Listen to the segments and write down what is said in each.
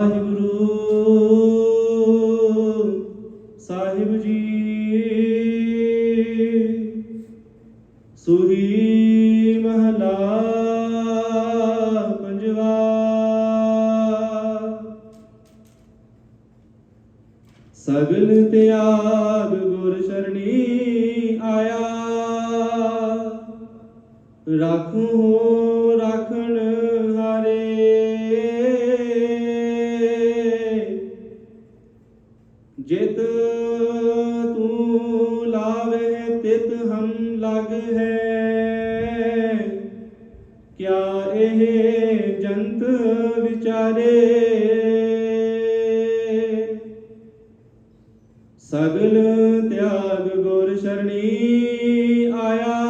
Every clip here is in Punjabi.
ਵਾਹਿਗੁਰੂ ਸਾਹਿਬ ਜੀ। ਸੁਹੀ ਮਹਲਾ ਪੰਜਵਾ। ਸਗਲ ਤਿਆਗ ਗੁਰ ਸਰਣੀ ਆਇਆ। ਰਾਖੂ ਜਿਤ ਤੂੰ ਲਾਵੇ, ਤਿਤ ਹਮ ਲਗ ਹੈ। ਕਿਆ ਇਹ ਜੰਤ ਵਿਚਾਰੇ? ਸਗਲ ਤਿਆਗ ਗੁਰ ਸਰਣੀ ਆਇਆ।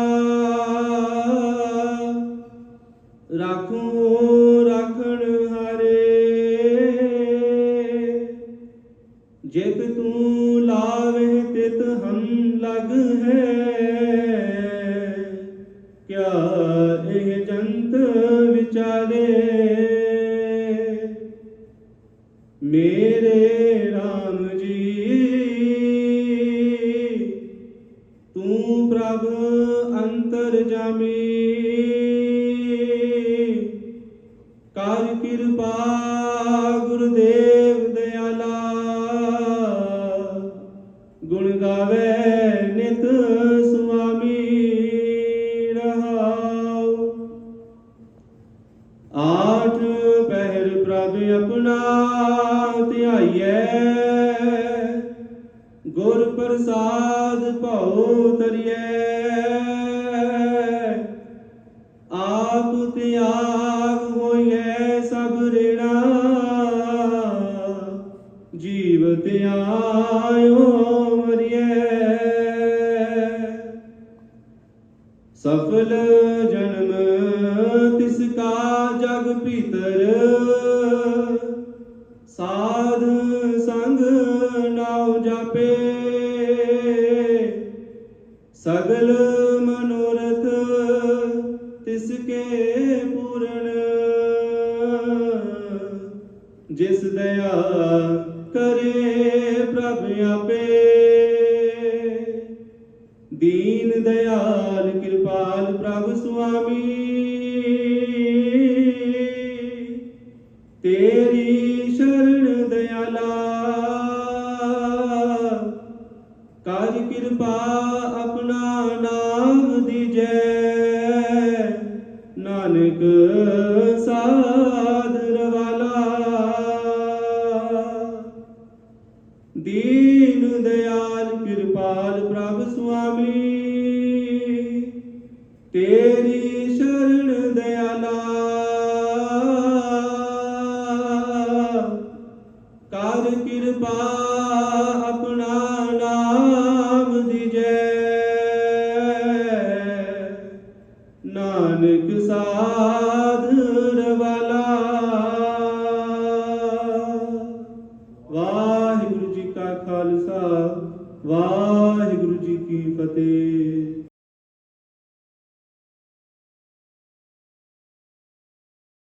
ਰਾਖੂ ਜਿਤ ਤੂੰ ਲਾਵੇ ਤਿਤ ਹਮ ਲਗ ਹੈ। ਕਿਆ ਇਹ ਜੰਤ ਵਿਚਾਰੇ? ਮੇਰੇ RAM ਜੀ, ਤੂੰ ਪ੍ਰਭ ਅੰਤਰ ਜਾਮੀ। ਕਰ ਕਿਰਪਾ ਪ੍ਰਭ ਆਪਣਾ ਧਿਆਈਐ। ਗੁਰ ਪ੍ਰਸਾਦ ਭਉ ਤਰੀਐ ਆਪ ਤਿਆਗ ਹੋਈਐ ਸਭ ਰੇਣਾ। ਜੀਵ ਤਿਆਇਓ ਮਰੀਐ। ਸਫਲ ਜਨਮ ਤਿਸ ਕਾ ਜਗ ਭੀਤਰ। ਨਾਉ ਸਗਲ ਮਨੋਰਥ ਤਿਸ ਕੇ ਪੂਰਨ। ਜਿਸ ਦਇਆ ਕਰੇ ਪ੍ਰਭ ਆਪੇ। ਦੀਨ ਦਇਆਲ ਕਿਰਪਾਲ ਪ੍ਰਭ ਸੁਆਮੀ। ਕਰ ਕਿਰਪਾ ਆਪਣਾ ਨਾਮ ਦੀਜੈ ਨਾਨਕ ਸਾਧਰ ਵਾਲਾ ਦੀਨ ਦਿਆਲ ਕਿਰਪਾਲ ਪ੍ਰਭ ਸੁਆਮੀ। ਤੇਰੀ ਸ਼ਰਨ ਦਿਆਲਾ। ਕਰ ਕਿਰਪਾ ਨਾਨਕ ਸਾਧ ਰਵਾਲਾ ਵਾਹਿਗੁਰੂ ਜੀ ਕਾ ਖਾਲਸਾ ਵਾਹਿਗੁਰੂ ਜੀ ਕੀ ਫਤਿਹ।